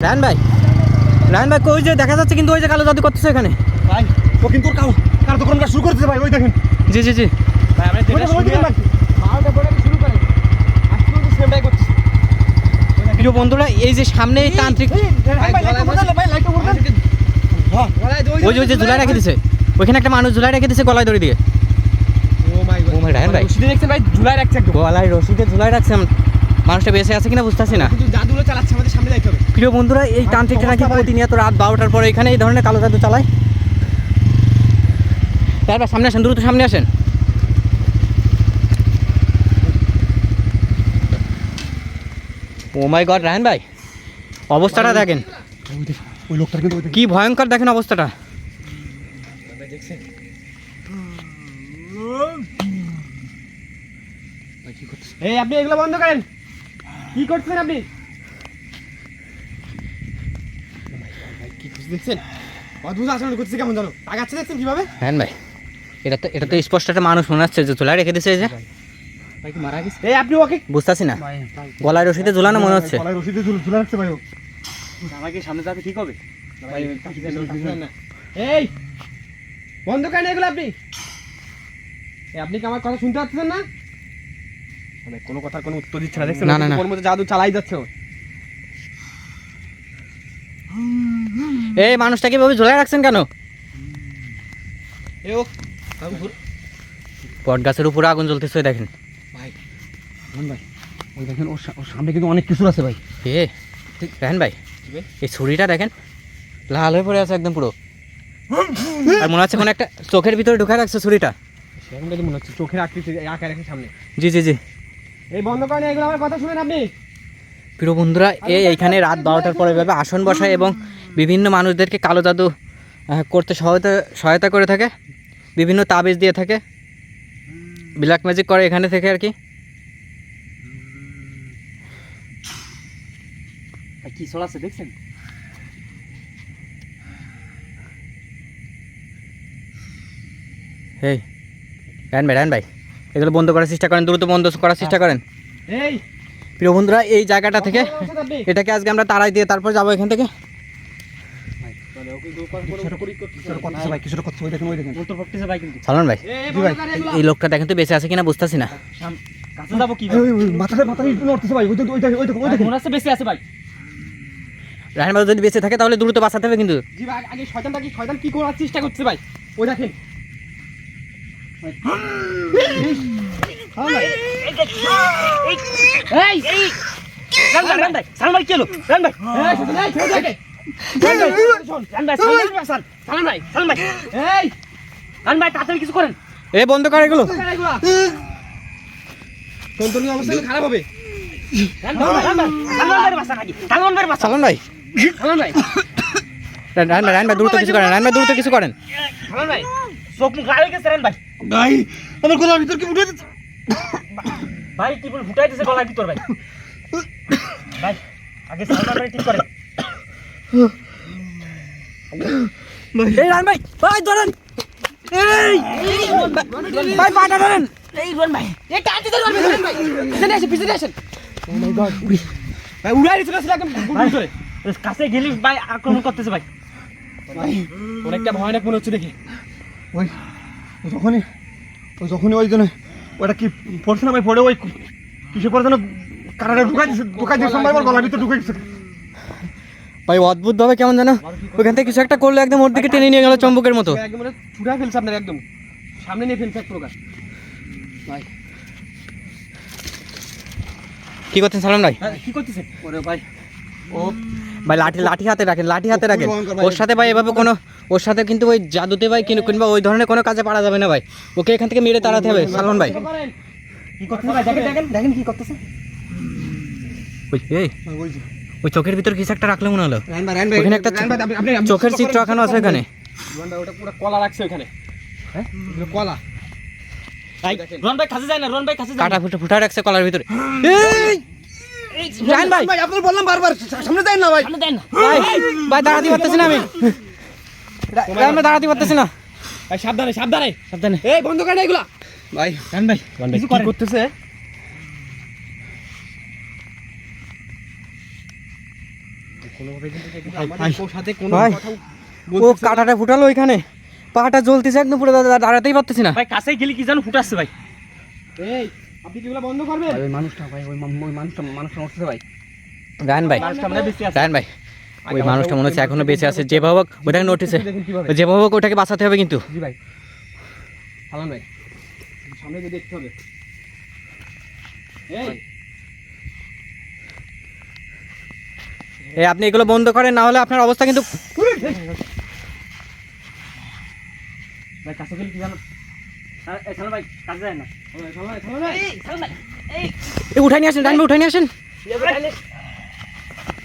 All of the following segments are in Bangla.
রায়ন ভাই রায়ন ভাই ওই যে দেখা যাচ্ছে কিন্তু ওই যে কালো জাদু করতেছে এখানে। ভাই ও কিন্তু ওর কাউ কার্যক্রমটা শুরু করতেছে ভাই ওই দেখেন। জি জি জি। ভাই আমরা দেখে শুরু করি। মালটা পড়ে শুরু করে। আজকে তো প্রিয় বন্ধুরা এই যে সামনে তান্ত্রিক হ্যাঁ ওই যে ওই যে ঝুলাই রেখে দিছে ওইখানে একটা মানুষ ঝুলাই রেখে দিছে গলায় দড়ি দিয়ে। ও মাই গড ও মাই রায়ন ভাই। রশিদে দেখছেন ভাই ঝুলাই রাখছে একদম। গলায় রশিদে ঝুলাই রাখছে মানুষটা বেঁচে আছে কিনা বুঝতেছি না। জাদুগুলো চালাচ্ছে আমাদের সামনে যাইতে হবে। প্রিয় বন্ধুরা এই তান্ত্রিকটা নাকি। প্রতিনিয়ত রাত বারোটার পরে এখানে এই ধরনের কালো জাদু চালায়। তারপর সামনে আসেন দ্রুত সামনে আসেন। ও মাই গড রায়ন ভাই অবস্থাটা দেখেন। ওই লোকটার কিন্তু কি ভয়ঙ্কর দেখেন অবস্থাটা। দেখছেন এই আপনি এগুলো বন্ধ করেন। কি করছেন আপনি ভাই কি করছে দেখছেন? অদ্ভুত আচরণ করছে কেমন জানো? তাকাচ্ছে দেখছেন কীভাবে? হ্যাঁ ভাই। এটা তো এটা তো স্পষ্ট একটা মানুষ মনে হচ্ছে যে ঝুলাই রেখে দিছে এই যে। মারা গেছে? এই আপনি ওকে বুঝতেছি না। গলায় রশিদে ঝুলানো মনে হচ্ছে। গলায় রশিদে ঝুলে ঝুলে রাখছে ভাই আমাকে সামনে যাবে ঠিক হবে। এই! বন্ধ এগুলো আপনি? আপনি কি আমার কথা শুনতে পাচ্ছেন না? মানে কোনো কথার কোনো উত্তর দিচ্ছে না। দেখছেন না, না, না। ওর মধ্যে জাদু চালাই যাচ্ছে ও। এই মানুষটাকে এভাবে ঝুলাই রাখছেন কেন? বট গাছের উপরে আগুন জ্বলতেছে দেখেন। ভাই ভাই ওই দেখেন ওর সামনে কিন্তু অনেক কিছু আছে ভাই। এ রাহেন ভাই এই ছুরিটা দেখেন লাল হয়ে পড়ে আছে একদম পুরো। আর মনে হচ্ছে কোনো একটা চোখের ভিতরে ঢুকায় রাখছে ছুরিটা। মনে হচ্ছে চোখের আকৃতি আঁকা রেখে সামনে। জি জি জি। এই বন্ধ করেন এগুলো আমার কথা শুনেন আপনি। প্রিয় বন্ধুরা এই এইখানে রাত বারোটার পরে এভাবে আসন বসায় এবং বিভিন্ন মানুষদেরকে কালো জাদু করতে সহায়তা সহায়তা করে থাকে বিভিন্ন তাবিজ দিয়ে থাকে ব্ল্যাক ম্যাজিক করে এখানে থেকে আর কি কি দেখছেন এই রায়ন ভাই রায়ন ভাই এগুলো বন্ধ করার চেষ্টা করেন দ্রুত বন্ধ করার চেষ্টা করেন এই প্রিয় বন্ধুরা এই জায়গাটা থেকে এটাকে আজকে আমরা তাড়াই দিয়ে তারপর যাব এখান থেকে সালমান ভাই এই লোকটা দেখেন তো বেঁচে আছে কিনা বুঝতেছি না। কাছে যাব কি মাথাটা মাথাটা নড়তেছে ভাই। ওই দেখুন ওই দেখুন ওই দেখুন ওই দেখুন মনে হচ্ছে বেশি আছে ভাই। রায়ন ভাই যদি বেঁচে থাকে তাহলে দ্রুত বাঁচাতে হবে কিন্তু। জি ভাই আগে শয়তানটা কি শয়তান কি করার চেষ্টা করছে ভাই? ওই দেখেন। এই এই রান ভাই রান ভাই। সালমান ভাই কি হলো? রান ভাই। এই, রান রান রান তাড়াতাড়ি কিছু করেন। এ বন্ধ কর এগুলো। কর অবস্থা খারাপ হবে। রান ভাই রান দ্রুত কিছু করেন রায়ন ভাই দ্রুত কিছু করেন। ভাই চোখ মুখ লাল গেছে রান ভাই। ভাই আমার গলার ভিতর কি উঠে ভাই কি বল ফুটাই দিছে গলার ভিতর ভাই। ভাই আগে সালমান ভাই ঠিক করেন এই রায়ন ভাই ভাই ধরেন। এই। ভাই পাটা ধরেন। এই রান ভাই। এই ধরেন ভাই পিছনে আসেন পিছনে আসেন। ও মাই গড ভাই উড়াই দিছিল আসলে গুড় করে। কাছে গেলি ভাই আক্রমণ করতেছে ভাই। ভাই অনেকটা ভয়ানক মনে হচ্ছে দেখে। ওই ওই যখনই ওই যখনই ওই জন্য ওটা কি পড়ছে না ভাই পড়ে ওই কিসে পড়ছে না কারাটা ঢুকাই দিচ্ছে ঢুকাই দিচ্ছে গলার ভিতরে ঢুকাই দিচ্ছে ভাই অদ্ভুত ভাবে কেমন জানো ওইখান থেকে কিছু একটা করলে একদম ওর দিকে টেনে নিয়ে গেল চম্বকের মতো। একদম মানে ছুটাই ফেলছে আপনার একদম। সামনে নিয়ে ফেলছে এক প্রকার। ভাই। কি করছেন সালমান ভাই? হ্যাঁ, কি করতেছে ওরে ভাই। ও ভাই লাঠি লাঠি হাতে রাখেন লাঠি হাতে রাখেন। ওর সাথে ভাই এভাবে কোনো ওর সাথে কিন্তু ওই জাদুতে ভাই কিন- কিংবা ওই ধরনের কোনো কাজে পারা যাবে না ভাই। ওকে এখান থেকে মেরে তাড়াতে হবে সালমান ভাই। কি করতেছে ভাই? দেখেন দেখেন দেখেন কি করতেছে। ওই এই। ওই চোখের ভিতর কিছু একটা রাখলে মনে হলো। ওখানে একটা চোখের চিত্র এখনও আছে এখানে করেন। রান ভাই, ওটা পুরো কলা রাখছে ওখানে। হ্যাঁ? কলা। রন ভাই কাছে যায় না রন ভাই কাছে যায় কাটা না ফুটা রাখছে কলার ভিতরে। এই রায়ন ভাই ভাই আপনার বললাম বারবার সামনে যাই না ভাই। সামনে দেন না। ভাই ভাই দাঁড়াতে পারতেছি না আমি। ভাই দাঁড়াতে পারতেছি না। ভাই সাবধানে সাবধানে। সাবধানে। এই বন্ধ করে এগুলা। ভাই রায়ন ভাই করেন। করতেছে কোনোভাবে কিন্তু সে কিন্তু ভাই, আমাদের ভাই। ওর সাথে কোনো ভাই। কথা ও কাঁটাটা ফুটালো ওইখানে। পাটা জ্বলতেছে একদম পুরো দাঁড়াতেই পারতেছি না। ভাই কাছে গেলে কি জানো ফুটাচ্ছে ভাই। এই আপনি কি বন্ধ করবেন? ওই মানুষটা ভাই ওই মানুষটা মানুষটা উঠছে ভাই। রায়ন ভাই। মানুষটা বেশি আছে। রায়ন ভাই। ওই মানুষটা মনে হচ্ছে এখনও বেঁচে আছে। যেভাবে হোক ওটাকে নোটিসে যেভাবে হোক ওটাকে বাঁচাতে হবে কিন্তু। জি ভাই। ভাই সামনে দেখতে হবে। এই এই আপনি এগুলো বন্ধ করেন না হলে আপনার অবস্থা কিন্তু ভাই কাছে গেলে কি জানো? আর- এই সালাম ভাই কাছে যায় না। সালাম ভাই সালাম ভাই এই সালাম ভাই এই এ, উঠাই নিয়ে আসেন ভাই উঠাই নিয়ে আসেন।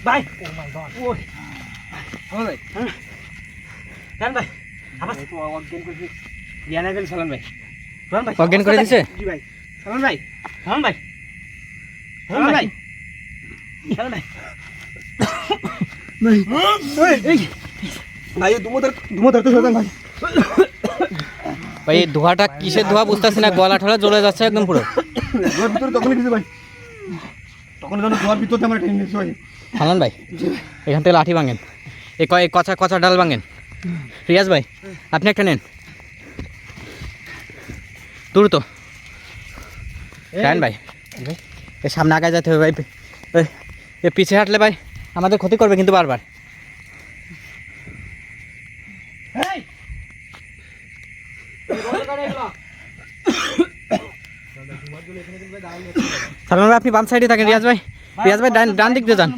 ভাই ও মাই গড ওই সালাম ভাই। জান ভাই আবার অজ্ঞান করে জ্ঞান গেল সালাম ভাই। সালাম ভাই অজ্ঞান করে দিছে? জি ভাই? সালাম ভাই সালাম ভাই সালাম ভাই। সালাম ভাই। ভাই। এই। ভাই ধোঁয়াটা কিসের ধোঁয়া বুঝতেছি না গলা ঠলা জ্বলে যাচ্ছে একদম পুরো। ভিতরে কিছু ভাই। তখন আমরা টেনে ভাই এখান থেকে লাঠি ভাঙেন। এই ক- এই কচা কচা ডাল ভাঙেন। রিয়াজ ভাই আপনি একটা নেন। দূর তো রায়ন ভাই এ সামনে আগায় যেতে হবে ভাই। এ- এ পিছিয়ে হাঁটলে ভাই। আমাদের ক্ষতি করবে কিন্তু বারবার। সালমান ভাই আপনি বাম সাইডে থাকেন রিয়াজ ভাই। রিয়াজ ভাই ডান ডান দিক দিয়ে যান।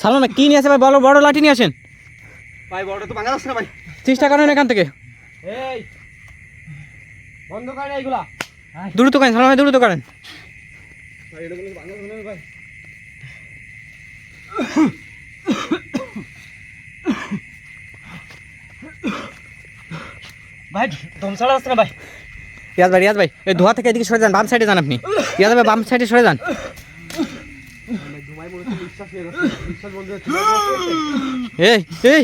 সালমান ভাই কী নিয়ে আসে ভাই? বড় বড় লাঠি নিয়ে আসেন। ভাই বড়টা তো না ভাই? চেষ্টা করেন এখান থেকে। এই! বন্ধ করে এগুলা দ্রুত করেন সালমান ভাই দ্রুত করেন। ভাই? ভাই আসছে না ভাই? রিয়াজ ভাই রিয়াজ ভাই এই ধোয়া থেকে এদিকে সরে যান বাম সাইডে যান আপনি। রিয়াজ ভাই বাম সাইডে সরে যান। মনে হয়ে এই এই।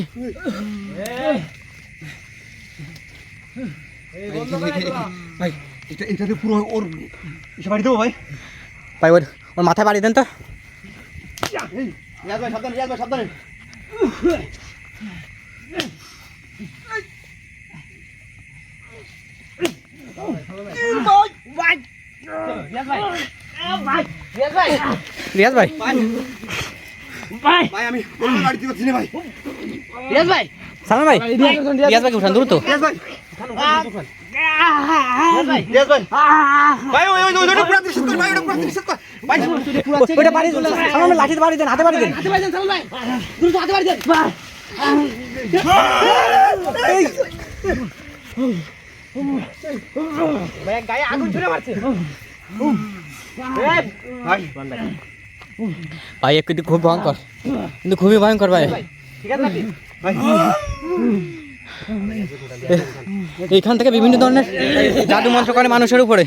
ভাই এটা এটাতে পুরো ওর বাড়ি দেবো ভাই? ভাই ওর ওর মাথায় বাড়ি দেন তো। রিয়াজ ভাই। ভাই ভাই ভাই ভাই আমি কোনো পারছি না ভাই। রিয়াজ ভাই। সালমান ভাই রিয়াজ ভাইকে উঠান দ্রুত। রিয়াজ ভাই। লাঠিতে বাড়ি দেন হাতে বাড়ি দেন হাতে বাড়ি দেন সালাম ভাই দ্রুত হাতে বাড়ি দেন ভাই ভাই গায়ে আগুন ছুড়ে মারছে এই, ভাই ভাই একটু কিন্তু খুব ভয়ঙ্কর কিন্তু খুবই ভয়ঙ্কর ভাই ঠিক আছে নাকি? ভাই এইখান থেকে বিভিন্ন ধরনের জাদু মন্ত্র করে মানুষের উপরে।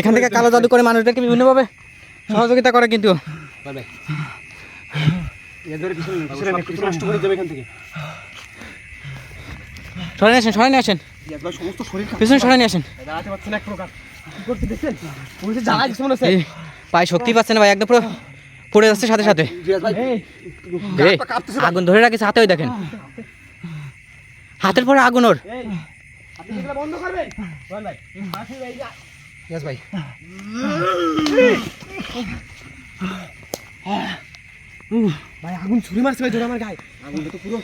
এখান থেকে কালো জাদু করে মানুষদেরকে বিভিন্নভাবে সহযোগিতা করে কিন্তু। সরে নিয়ে আসেন সরে নিয়ে আসেন। পিছনে সরে নিয়ে আসেন। পায়ে শক্তি পাচ্ছে না ভাই একদম পুরো পড়ে যাচ্ছে সাথে সাথে। রিয়াজ ভাই। এই। এই কাঁপতেছে আগুন ধরে রাখিস হাতে ওই দেখেন। হাতের পরে আগুন ওর। এই। আপনি এগুলো বন্ধ করবেন? বল ভাই ভাই যা। রিয়াজ ভাই। ভাই আগুন ছুরি মারছে ভাই আমার গায়ে। আগুনটা তো পুরো।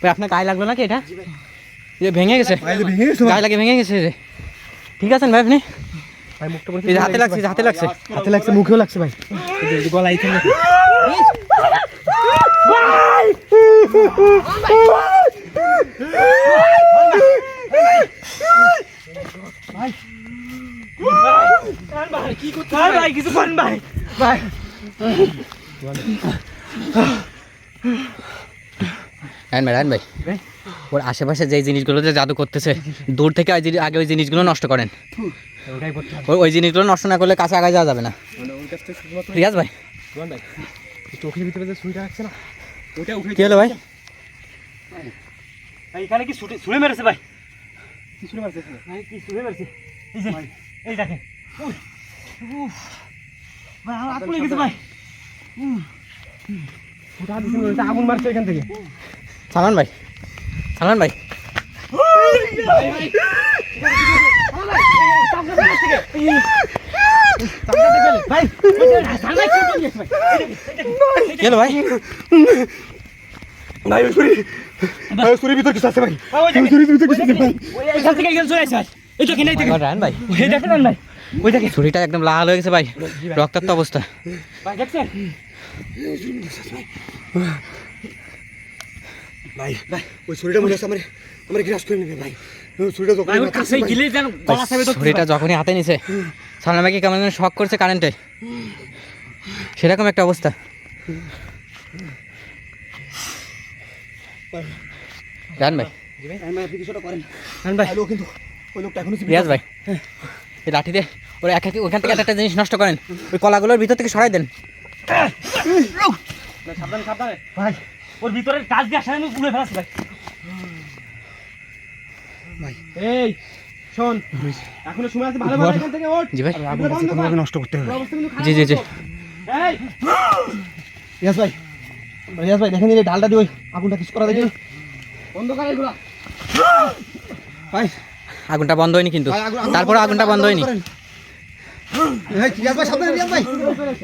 ভাই আপনার গায়ে লাগল নাকি এটা? ভেঙে গেছে। ভেঙে গায়ে লাগে ভেঙে গেছে ঠিক আছেন ভাই আপনি? ভাই মুখটা এই হাতে লাগছে হাতে লাগছে হাতে লাগছে মুখেও লাগছে ভাই এই গলা এখানে ভাই কি করতে ভাই কিছু করেন ভাই ভাই ভাই রায়ন ভাই। ওর আশেপাশে যে জিনিসগুলো যে জাদু করতেছে দূর থেকে ওই আগে ওই জিনিসগুলো নষ্ট করেন। ওই ওই জিনিসগুলো নষ্ট না করলে কাছে আগায় যাওয়া যাবে না। মানে রিয়াজ ভাই। চোখের ভিতরে যে সুইটা রাখছে না ওটা উঠে কি হলো ভাই? এখানে কি ছুঁড়ে মেরেছে ভাই? কিছু মারছে এখানে। ভাই কি ছুঁড়ে মেরেছে? এই যে এই দেখেন। উই, ভাই আমার হাত পুড়ে গেছে ভাই। আগুন মারছে এখান থেকে। সালমান ভাই সালমান ভাই। কি ভাই? ভাই? ভাই ওই ভাই ছুরির ভিতর কিছু আছে ভাই। ওই ওই ভিতর কিছু আছে ভাই। এখান থেকে একজন চলে ভাই। এই তো কিনে থেকে। ভাই। ওই দেখেন না ভাই। ওই দেখেন একদম লাল হয়ে গেছে ভাই। রক্তাক্ত অবস্থা। ভাই দেখছেন? ভাই ভাই ওই ছুরিটা মনে হচ্ছে আমার আমার গ্রাস করে নেবে ভাই ছুরিটা যখন কাছে গিলে যেন গলা সাবে তো ছুরিটা যখনই হাতে নিছে সালমান কেমন যেন শক করছে কারেন্টে সেরকম একটা অবস্থা ভাই আমি আপনি কিছুটা করেন ভাই ভাই ভাই লোক কিন্তু ওই লোকটা এখনও রিয়াজ ভাই এই লাঠি দিয়ে ওরা এক এক- ওখান থেকে একটা একটা জিনিস নষ্ট করেন ওই কলাগুলোর ভিতর থেকে সরাই দেন সাবধানে সাবধানে ভাই ওর ভিতরের কাজ দিয়ে আসা আমি পুড়ে ফেলাচ্ছি ভাই। ভাই। এই শোন এখনও সময় আছে ভালো ভালো এখান থেকে ওঠ। জি ভাই। আগুন নষ্ট করতে হবে। জি জি জি। এই। রিয়াজ ভাই। রিয়াজ ভাই দেখেন এই ডালটা দিয়ে ওই আগুনটা কিছু করা দেখি বন্ধ কর এগুলো। ভাই। আগুনটা বন্ধ হয়নি কিন্তু। তারপরে আগুনটা বন্ধ হয়নি। করেন। ভাই সাবধানে রিয়াজ ভাই। ভাই।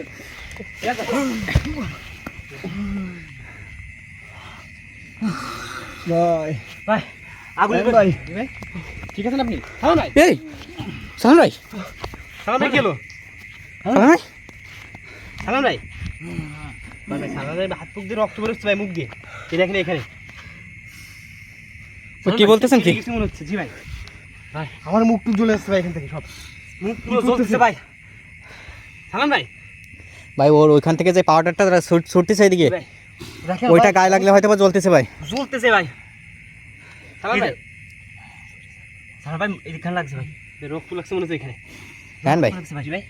ভাই। আগুন ভাই ভাই। ঠিক আছেন আপনি? হ্যাঁ ভাই। এই সালমান ভাই। সালাম ভাই হলো? ভাই। সালাম ভাই। ভাই ভাই সালাম ভাই হাত মুখ দিয়ে রক্ত বেরোচ্ছে ভাই মুখ দিয়ে। এই দেখেন এখানে। কি বলতেছেন কি কিছু মনে হচ্ছে? জি ভাই। আমার মুখ টুক জ্বলে আসছে ভাই এখান থেকে সব। মুখ পুরো জ্বলতেছে ভাই। সালাম ভাই। ভাই ওর ওইখান থেকে যে পাউডারটা তারা ছুট- ছুটতেছে এদিকে। ভাই ওইটা গায়ে লাগলে হয়তো বা জ্বলতেছে ভাই। জ্বলতেছে ভাই। ভাই। ভাই এখানে লাগছে ভাই। এই রক্ত লাগছে মনে হচ্ছে এখানে। হ্যাঁ ভাই। ভাই ভাই।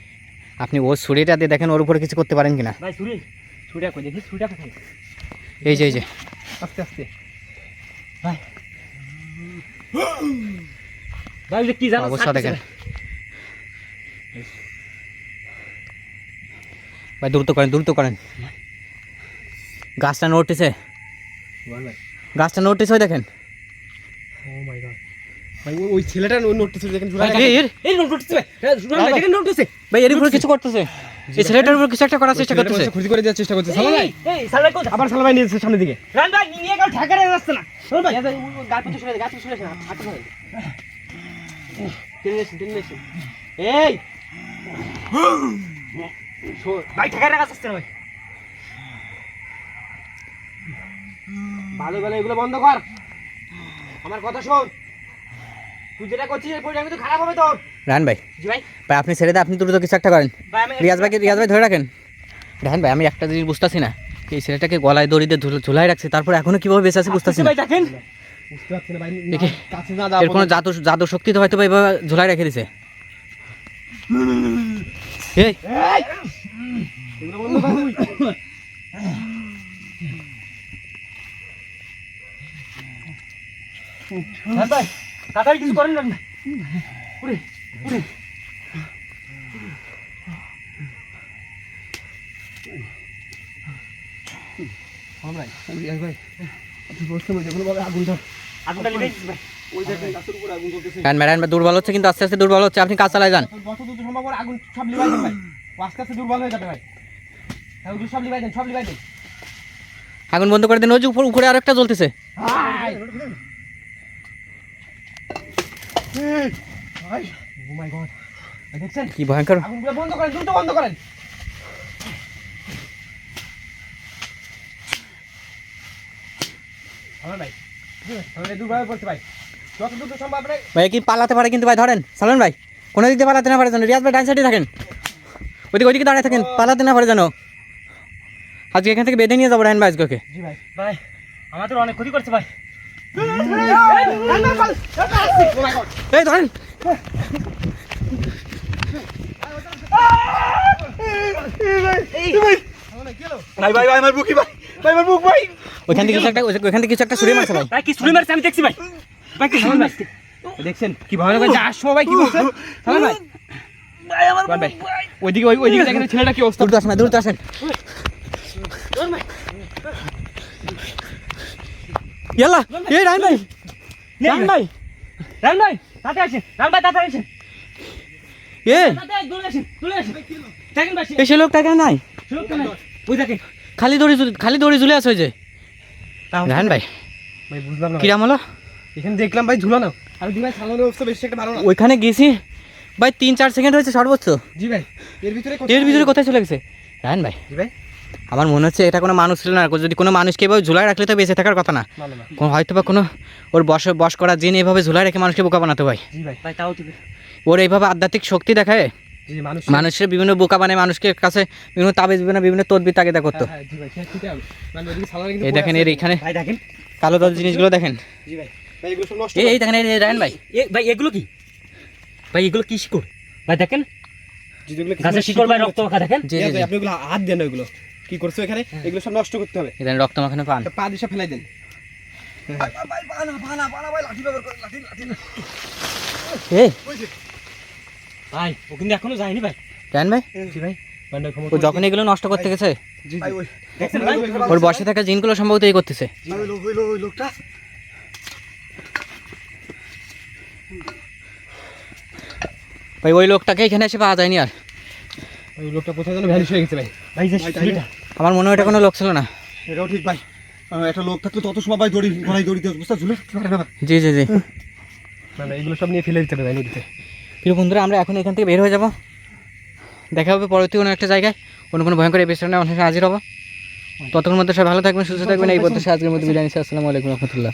আপনি ওর ছুরিটা দিয়ে দেখেন ওর উপরে কিছু করতে পারেন কিনা। ভাই ছুরি। ছুরিটা কই দেখি ছুরিটা কোথায়? এই যে এই যে। আস্তে আস্তে। ভাই। ভাই কি জানো অবস্থা দেখেন। ভাই। ভাই দ্রুত করেন দ্রুত করেন। গাছটা ভাই গাছটা নড়তেছে ওই দেখেন। ও মাই গড ভাই ওই- ছেলেটা দেখেন এই, এর- দেখেন ভাই উপরে কিছু করতেছে। এই ছেলেটার উপর কিছু একটা করার চেষ্টা করতেছে। খুঁজি করে দেওয়ার চেষ্টা করছে। সালা ভাই এই সালাম ভাই আবার সালা ভাই নিয়েছে সামনের দিকে। রান ভাই নিয়ে গেল ঠেকারে যাচ্ছে না। শোন ভাই। গাছ পিছু সরে গাছ পিছু সরে হাঁটু সরে টেনে এসে এই। ভাই ঠেকারে গাছ আসছে না ভাই। ভালো ভালো এগুলো বন্ধ কর। আমার কথা শোন। তুই যেটা করছিস এই পরিণাম কিন্তু খারাপ হবে তোর। রায়ন ভাই। জি ভাই। ভাই আপনি ছেড়ে দিয়ে আপনি দ্রুত কিছু একটা করেন। ভাই আমি রিয়াজ ভাইকে রিয়াজ ভাই ধরে রাখেন। রায়ন ভাই আমি একটা জিনিস বুঝতেছি না। এই ছেলেটাকে গলায় দড়ি দিয়ে ঝুলাই রাখছে তারপর এখনও কীভাবে বেঁচে আছে বুঝতেছি না। দেখেন। বুঝতে পারছি না ভাই দেখি। কাছে না এর কোনো জাদু জাদু শক্তি তো হয়তো বা এইভাবে ঝুলাই রেখে দিছে। এই এগুলো বন্ধ কর তুই। হ্যাঁ ভাই তাড়াতাড়ি কিছু করেন না। উরে উরে হ্যাঁ ভাই ভাই। আপনি বসতে ভাবে আগুন ভাই দুর্বল হচ্ছে কিন্তু আস্তে আস্তে দুর্বল হচ্ছে। আপনি কাজ চালায় যান। আগুন সব লিভাই দেন ভাই। আস্তে আস্তে দুর্বল হয়ে যাবে ভাই। হ্যাঁ সব লিভাই দেন সব লিভাই দেন। আগুন বন্ধ করে দেন ওই যে উপর উপরে আরেকটা জ্বলতেছে। ভাই। ভাই ও মাই গড দেখছেন? কি ভয়ঙ্কর? আগুনগুলো বন্ধ করেন দ্রুত বন্ধ করেন। ভাই। কি পালাতে পারে কিন্তু ভাই ধরেন সালমান ভাই। কোনো দিক দিয়ে পালাতে না পারে যেন। রিয়াজ ভাই ডান সাইডে থাকেন। ওইদিকে ওইদিকে দাঁড়িয়ে থাকেন। পালাতে না পারে যেন। আজকে এখান থেকে বেঁধে নিয়ে যাব রায়ন ভাই আজকে জি ভাই ভাই আমাদের অনেক ক্ষতি করছে ভাই। এই ধরেন। ভাই ভাই ভাই আমার বুকি ভাই ভাই আমার বুক ভাই। ওইখান থেকে কিছু একটা ওইখান থেকে কিছু একটা ছুড়ে মারছে ভাই। ভাই কি ছুরি মারছে আমি দেখছি ভাই। ভাই কি ছুরি মারছে? দেখছেন? কি ভয়ানক যাওয়ার সময় ভাই কি বলছে সালাম ভাই। রোহান ভাই। ওইদিকে ওই ওইদিকে দেখেন ছেলেটা কি অবস্থা? দ্রুত আসেন ভাই, দ্রুত আসেন। এই ভাই। রান ভাই। রান ভাই। তাতে আসেন রান ভাই তাতে আসেন। এ নাই? খালি দড়ি খালি দড়ি ঝুলে আছে ওই যে। ভাই। ভাই বুঝলাম না কিরাম হলো? এখানে দেখলাম ভাই ঝুলানো। আর দি ভাই সালানোর অবস্থা বেশি একটা ভালো না। ওইখানে গেছি। ভাই তিন চার সেকেন্ড হয়েছে সর্বোচ্চ। জি ভাই এর ভিতরে এর ভিতরে কোথায় চলে গেছে? রায়ন ভাই। জি ভাই। আমার মনে হচ্ছে এটা কোনো মানুষ ছিল না। যদি কোনো মানুষকে এভাবে ঝুলায় রাখলে তো বেঁচে থাকার কথা না। হয়তো বা কোনো ওর বস বস করা জিন এভাবে ঝুলায় রেখে মানুষকে বোকা বানাতে ভাই। জি ভাই। ভাই তাও ঠিক ওর এইভাবে আধ্যাত্মিক শক্তি দেখায়। মানুষের বিভিন্ন বোকা বানায় মানুষকে কাছে বিভিন্ন তাবিজ বিভিন্ন বিভিন্ন তদবির তাগিদা করতো। হ্যাঁ, জি ভাই ঠিক আছে মানে এই দেখেন এর এখানে। ভাই কালো দাদু জিনিসগুলো দেখেন। জি ভাই ভাই এগুলো সব নষ্ট এই দেখেন রায়ন ভাই। ভাই এগুলো কি? ভাই এগুলো কি শিকড়? ভাই দেখেন। গাছের শিকড় ভাই রক্ত দেখেন। জি জি আপনি হাত দেন না এগুলো কি করছ এখানে? এগুলো সব নষ্ট করতে হবে। এখানে রক্ত মাখানো পান পা দিশা ফেলাই দেন। ভাই ও কিন্তু এখনও যায়নি ভাই। ভাই? জি ভাই ও যখন এগুলো নষ্ট করতে গেছে? জি ভাই ওই দেখছেন ভাই ওর বসে থাকা জিনগুলো সম্ভবত এই করতেছে। ভাই ওই লোকটাকে এখানে এসে পাওয়া যায়নি আর। ওই লোকটা কোথায় যেন ভ্যানিশ হয়ে গেছে ভাই। ভাই যে আমার মনে হয় এটা কোনো লোক ছিল না। এটাও ঠিক ভাই। একটা লোক থাকলে তত সময় ভাই দড়ি গলায় দড়ি দিয়ে বুঝতে ঝুলে। জি জি জি। না না এগুলো সব নিয়ে ফেলে দিতে হবে ভাই নদীতে। প্রিয় বন্ধুরা আমরা এখন এখান থেকে বের হয়ে যাব। দেখা হবে পরবর্তী কোনো একটা জায়গায়। কোনো কোনো ভয়ঙ্কর এপিসোডে আমাদের সাথে হাজির হব। ততক্ষণ মধ্যে সবাই ভালো থাকবেন সুস্থ থাকবেন। এই পদ্ধতি আজকের মধ্যে বিদায় নিচ্ছি। আসসালামু আলাইকুম রহমতুল্লাহ।